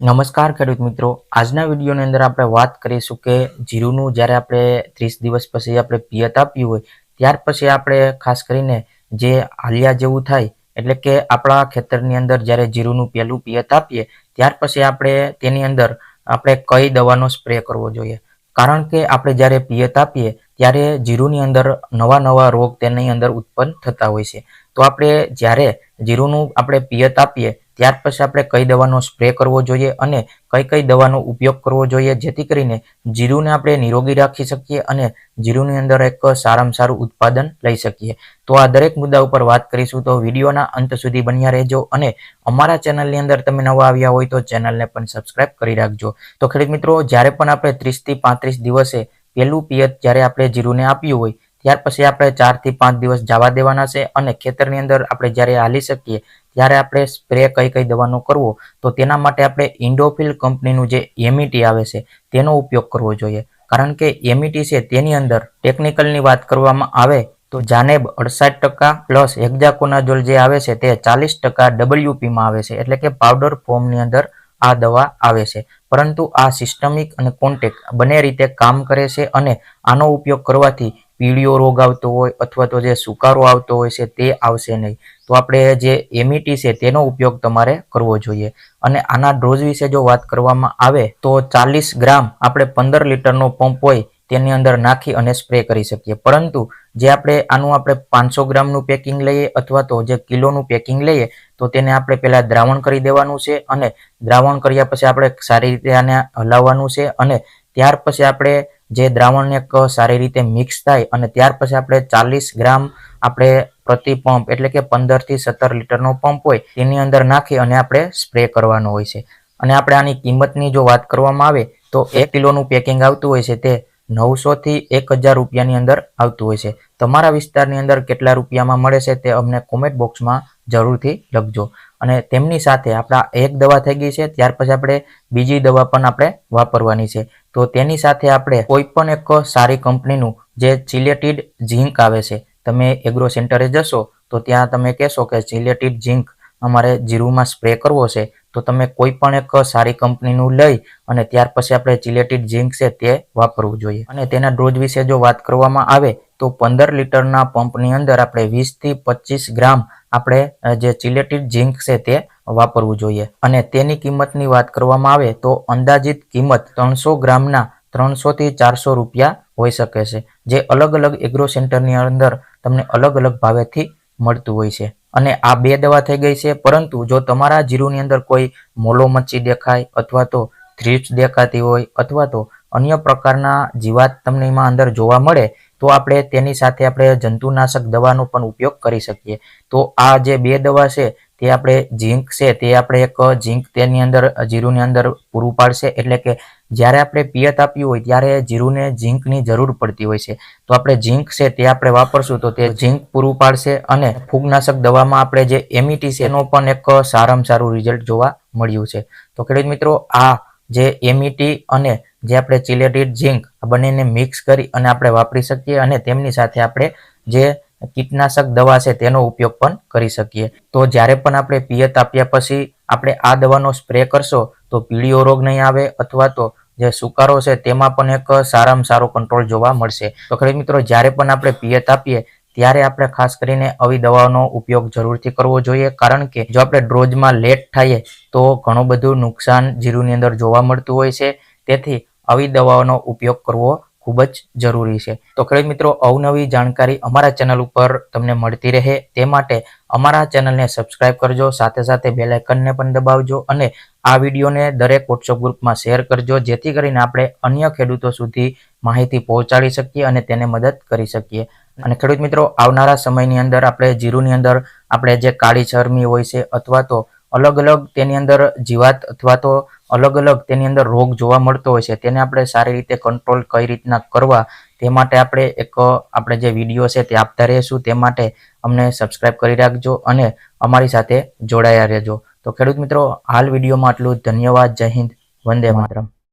નમસ્કાર ખેડૂત મિત્રો. આજના વિડીયોની અંદર આપણે વાત કરીશું કે જીરુનું જ્યારે આપણે ત્રીસ દિવસ પછી આપણે પિયત આપ્યું હોય, ત્યાર પછી આપણે ખાસ કરીને જે હાલિયા જેવું થાય, એટલે કે આપણા ખેતરની અંદર જ્યારે જીરુનું પહેલું પિયત આપીએ, ત્યાર પછી આપણે તેની અંદર આપણે કઈ દવાનો સ્પ્રે કરવો જોઈએ. કારણ કે આપણે જ્યારે પિયત આપીએ, ત્યારે જીરુની અંદર નવા નવા રોગ તેની અંદર ઉત્પન્ન થતા હોય છે. તો આપણે જ્યારે જીરુનું આપણે પિયત આપીએ ત્યાર પછી આપણે કઈ દવાનો સ્પ્રે કરવો જોઈએ અને કઈ કઈ દવાનો ઉપયોગ કરવો જોઈએ, જેથી કરીને જીરુને આપણે નિરોગી રાખી શકીએ અને જીરુની અંદર એક સારામાં સારું ઉત્પાદન લઈ શકીએ. તો આ દરેક મુદ્દા ઉપર વાત કરીશું તો વિડીયોના અંત સુધી બન્યા રહેજો અને અમારા ચેનલની અંદર તમે નવા આવ્યા હોય તો ચેનલને પણ સબસ્ક્રાઇબ કરી રાખજો. તો ખેડૂત મિત્રો, જ્યારે પણ આપણે ત્રીસથી પાંત્રીસ દિવસે પહેલું પિયત જ્યારે આપણે જીરુને આપ્યું હોય ત્યાર પછી આપણે ચારથી પાંચ દિવસ જવા દેવાના છે અને ખેતરની અંદર આપણે જ્યારે હાલી શકીએ, ત્યારે આપણે સ્પ્રે કઈ કઈ દવાનો કરવો, તો તેના માટે આપણે ઇન્ડોફિલ કંપનીનું જે એમિટી આવે છે, તેનો ઉપયોગ કરવો જોઈએ. કારણ કે એમિટી છે તેની અંદર ટેકનિકલની વાત કરવામાં આવે, તો જાનેબ અડસાઠ ટકા પ્લસ હેક્ઝાકોનાઝોલ જે આવે છે તે ચાલીસ ટકા ડબલ્યુપીમાં આવે છે, એટલે કે પાવડર ફોર્મની અંદર આ દવા આવે છે. પરંતુ આ સિસ્ટમિક અને કોન્ટેક બંને રીતે કામ કરે છે અને આનો ઉપયોગ કરવાથી પીળીઓ રોગ આવતો હોય અથવા તો જે સુકારો આવતો હોય છે તે આવશે નહીં. તો આપણે જે એમિટી છે તેનો ઉપયોગ તમારે કરવો જોઈએ. અને આના ડોઝ વિશે જો વાત કરવામાં આવે તો ચાલીસ ગ્રામ આપણે પંદર લીટરનો પંપ હોય તેની અંદર નાખી અને સ્પ્રે કરી શકીએ. પરંતુ જે આપણે આનું આપણે પાંચસો ગ્રામનું પેકિંગ લઈએ અથવા તો જે કિલોનું પેકિંગ લઈએ તો તેને આપણે પહેલાં દ્રાવણ કરી દેવાનું છે અને દ્રાવણ કર્યા પછી આપણે સારી રીતે આને હલાવવાનું છે અને ત્યાર પછી આપણે જે દ્રાવણને એક સારી રીતે મિક્સ થાય અને ત્યાર પછી આપણે ચાલીસ ગ્રામ આપણે પ્રતિ પંપ એટલે કે પંદરથી સત્તર લીટરનો પંપ હોય તેની અંદર નાખી અને આપણે સ્પ્રે કરવાનો હોય છે. અને આપણે આની કિંમતની જો વાત કરવામાં આવે તો એક કિલોનું પેકિંગ આવતું હોય છે તે નવસોથી એક હજાર રૂપિયાની અંદર આવતું હોય છે. તમારા વિસ્તારની અંદર કેટલા રૂપિયામાં મળે છે તે અમને કોમેન્ટ બોક્સમાં જરૂરથી લખજો. અને તેમની સાથે આપણા એક દવા થઈ ગઈ છે, ત્યાર પછી આપણે બીજી દવા પણ આપણે વાપરવાની છે. તો તેની સાથે આપણે કોઈ પણ એક સારી કંપનીનું જે ચિલેટિડ ઝીંક આવે છે, તમે એગ્રો સેન્ટરે જશો, તો ત્યાં તમે કહેશો કે ચિલેટિડ ઝીંક અમારે જીરુમાં સ્પ્રે કરવો છે, તો તમે કોઈ પણ એક સારી કંપનીનું લઈ અને ત્યાર પછી આપણે ચિલેટિડ ઝીંક છે તે વાપરવું જોઈએ. અને તેના ડોઝ વિશે જો વાત કરવામાં આવે, તો પંદર લીટરના પંપની અંદર આપણે વીસથી પચીસ ગ્રામ આપણે જે ચિલેટિડ ઝીંક છે તે વાપરવું જોઈએ. અને તેની કિંમતની વાત કરવામાં આવે, તો અંદાજિત કિંમત ત્રણસો ગ્રામના ત્રણસોથી ચારસો રૂપિયા હોઈ શકે છે, જે અલગ અલગ એગ્રો સેન્ટરની અંદર તમને અલગ અલગ ભાવેથી મળતું હોય છે. અને આ બે દવા થઈ ગઈ છે. પરંતુ જો તમારા જીરુની અંદર કોઈ મોલો મચ્છી દેખાય અથવા તો થ્રીપ્સ દેખાતી હોય અથવા તો અન્ય પ્રકારના જીવાત તમને એમાં અંદર જોવા મળે, તો આપણે તેની સાથે આપણે જંતુનાશક દવાનો પણ ઉપયોગ કરી શકીએ. તો આ જે બે દવા છે તે આપણે ઝીંક છે, તે આપણે એક ઝીંક તેની અંદર જીરુની અંદર પૂરું પાડશે. એટલે કે જ્યારે આપણે પિયત આપ્યું હોય ત્યારે જીરુને ઝીંકની જરૂર પડતી હોય છે. તો આપણે ઝીંક છે તે આપણે વાપરશું તો તે ઝીંક પૂરું પાડશે અને ફૂગનાશક દવામાં આપણે જે એમિટી છે એનો પણ એક સારામાં સારું રિઝલ્ટ જોવા મળ્યું છે. તો ખેડૂત મિત્રો, આ જે એમિટી અને જે આપણે ચિલેટેડ ઝીંક, આ બંનેને મિક્સ કરી અને આપણે વાપરી શકીએ અને તેમની સાથે આપણે જે કીટનાશક દવા છે તેનો ઉપયોગ પણ કરી શકીએ. તો જ્યારે પણ આપણે પિયત આપ્યા પછી આપણે આ દવાનો સ્પ્રે કરશો તો પીળીઓ રોગ નહીં આવે અથવા તો જે સુકારો છે, તેમાં પણ એક સારામાં સારો કંટ્રોલ જોવા મળશે. તો ખરી મિત્રો, જ્યારે પણ આપણે પિયત આપીએ, ત્યારે આપણે ખાસ કરીને આવી દવાઓનો ઉપયોગ જરૂરથી કરવો જોઈએ. કારણ કે જો આપણે ડ્રોઝમાં લેટ થઈએ તો ઘણું બધું નુકસાન જીરુની અંદર જોવા મળતું હોય છે. તેથી આવી દવાઓનો ઉપયોગ કરવો ખૂબ જ જરૂરી છે. તો ખેડૂત મિત્રો, અવનવી જાણકારી અમારા ચેનલ ઉપર તમને મળતી રહે તે માટે અમારા ચેનલને સબસ્ક્રાઇબ કરજો, સાથે સાથે બેલ પણ દબાવજો અને આ વિડીયોને દરેક વોટ્સઅપ ગ્રુપમાં શેર કરજો, જેથી કરીને આપણે અન્ય ખેડૂતો સુધી માહિતી પહોંચાડી શકીએ અને તેને મદદ કરી શકીએ. અને ખેડૂત મિત્રો, આવનારા સમયની અંદર આપણે જીરુની અંદર આપણે જે કાળી ચરમી હોય છે અથવા તો અલગ અલગ તેની અંદર જીવાત અથવા તો અલગ અલગ તેની અંદર રોગ જોવા મળતો હોય છે, તેને આપણે સારી રીતે કંટ્રોલ કઈ રીતના કરવા, તે માટે આપણે એક, આપણે જે વીડિયો છે તે આપતા રહીશું, તે માટે અમને સબસ્ક્રાઇબ કરી રાખજો અને અમારી સાથે જોડાયા રહેજો. તો ખેડૂત મિત્રો, હાલ વિડીયોમાં આટલું ધન્યવાદ. જય હિન્દ. વંદે માતરમ.